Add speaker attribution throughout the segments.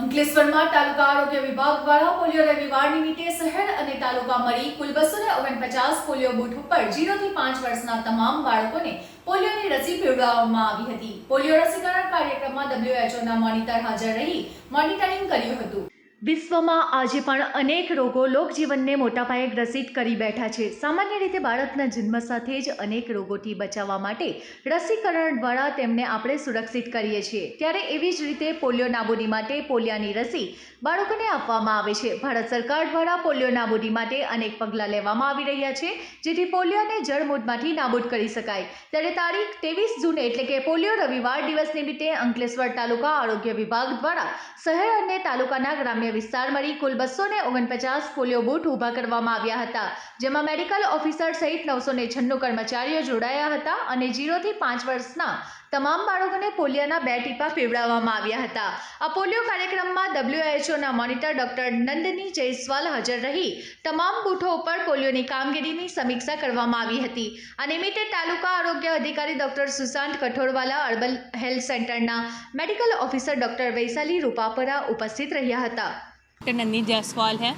Speaker 1: અંકલેશ્વરમાં તાલુકા આરોગ્ય વિભાગ દ્વારા પોલિયો રવિવાર નિમિત્તે શહેર અને તાલુકા મળી કુલ બસો ઓગણપચાસ પોલિયો બૂથ ઉપર જીરો થી પાંચ વર્ષના તમામ બાળકોને પોલિયોની રસી પીવડાવવામાં આવી હતી. પોલિયો રસીકરણ કાર્યક્રમમાં ડબ્લ્યુએચઓના મોનિટર હાજર રહી મોનિટરિંગ કર્યું હતું. વિશ્વમાં આજે પણ અનેક રોગો લોકજીવનને મોટા પાયે ગ્રસિત કરી બેઠા છે. સામાન્ય રીતે બાળકના જન્મ સાથે જ અનેક રોગોથી બચાવવા માટે રસીકરણ દ્વારા તેમને આપણે સુરક્ષિત કરીએ છીએ. ત્યારે એવી જ રીતે પોલિયો નાબૂદી માટે પોલિયાની રસી બાળકોને આપવામાં આવે છે. ભારત સરકાર દ્વારા પોલિયો નાબૂદી માટે અનેક પગલાં લેવામાં આવી રહ્યા છે, જેથી પોલિયોને જળમૂળમાંથી નાબૂદ કરી શકાય. ત્યારે તારીખ ત્રેવીસ જૂન એટલે કે પોલિયો રવિવાર દિવસ નિમિત્તે અંકલેશ્વર તાલુકા આરોગ્ય વિભાગ દ્વારા શહેર અને તાલુકાના ગ્રામ્ય વિસ્તાર મળી કુલ બસો ને ઓગણપચાસ પોલિયો બૂથ ઊભા કરવામાં આવ્યા હતા, જેમાં મેડિકલ ઓફિસર સહિત નવસો ને છન્નું કર્મચારીઓ જોડાયા હતા અને જીરોથી પાંચ વર્ષના તમામ બાળકોને પોલિયોના બે ટીપા પીવડાવવામાં આવ્યા હતા. આ પોલિયો કાર્યક્રમમાં ડબ્લ્યુએચઓના મોનિટર ડોક્ટર નંદની જયસ્વાલ હાજર રહી. તમામ બૂથો ઉપર પોલિયોની કામગીરીની સમીક્ષા કરવામાં આવી હતી આ નિમિત્તે તાલુકા આરોગ્ય અધિકારી doctor Sushant Kathorwala urban health સેન્ટરના medical officer doctor Vaishali Rupapara ઉપસ્થિત રહ્યા હતા.
Speaker 2: डॉक्टर नंदी जायसवाल है।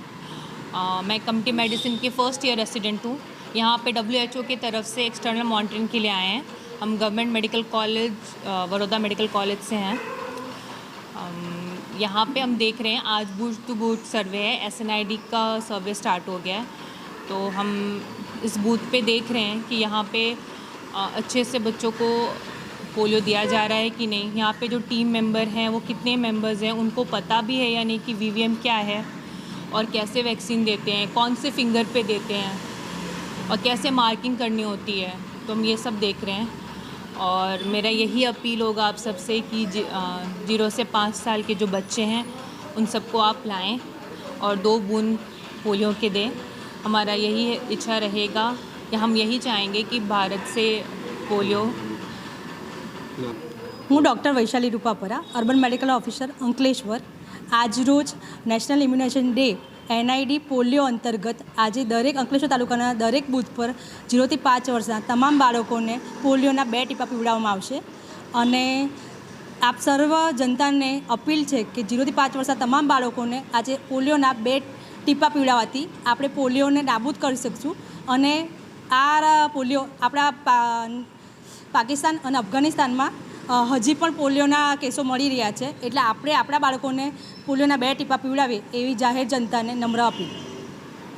Speaker 2: अ, मैं कम्युनिटी मेडिसिन के फ़र्स्ट ईयर रेसिडेंट हूँ। यहाँ पे डब्ल्यू की तरफ़ से एक्सटर्नल मॉनिटरिंग के लिए आए हैं। हम government medical college Baroda medical college से हैं। यहाँ पे हम देख रहे हैं आज बूथ टू बूथ सर्वे है। एसएनआईडी का सर्वे स्टार्ट हो गया है। तो हम इस बूथ पे देख रहे हैं कि यहाँ पे अच्छे से बच्चों को पोलियो दिया जा रहा है कि नहीं? यहाँ पे जो टीम मेंबर हैं, वो कितने मेंबर्स हैं, उनको पता भी है या नहीं कि वीवीएम क्या है? और कैसे वैक्सीन देते हैं? कौन से फिंगर पे देते हैं? और कैसे मार्किंग करनी होती है? तो हम ये सब देख रहे हैं। और मेरा यही अपील होगा आप सबसे कि ज़ीरो से पाँच साल के जो बच्चे हैं, उन सबको आप लाएँ और दो बूंद पोलियो के दें। हमारा यही इच्छा रहेगा कि हम यही चाहेंगे कि भारत से पोलियो
Speaker 3: હું doctor Vaishali Rupapara, urban medical officer Ankleshwar. આજરોજ national immunisation day NID polio અંતર્ગત આજે દરેક અંકલેશ્વર તાલુકાના દરેક બૂથ પર જીરોથી પાંચ વર્ષના તમામ બાળકોને પોલિયોના બે ટીપા પીવડાવવામાં આવશે. અને આપ સર્વ જનતાને અપીલ છે કે જીરોથી પાંચ વર્ષના તમામ બાળકોને આજે પોલિયોના બે ટીપા પીવડાવવાથી આપણે પોલિયોને નાબૂદ કરી શકશું. અને આ પોલિયો આપણા પાકિસ્તાન અને અફઘાનિસ્તાનમાં હજી પણ પોલિયોના કેસો મળી રહ્યા છે. એટલે આપણે આપણા બાળકોને પોલિયોના બે ટીપા પીવડાવીએ એવી જાહેર જનતાને નમ્ર અપીલ.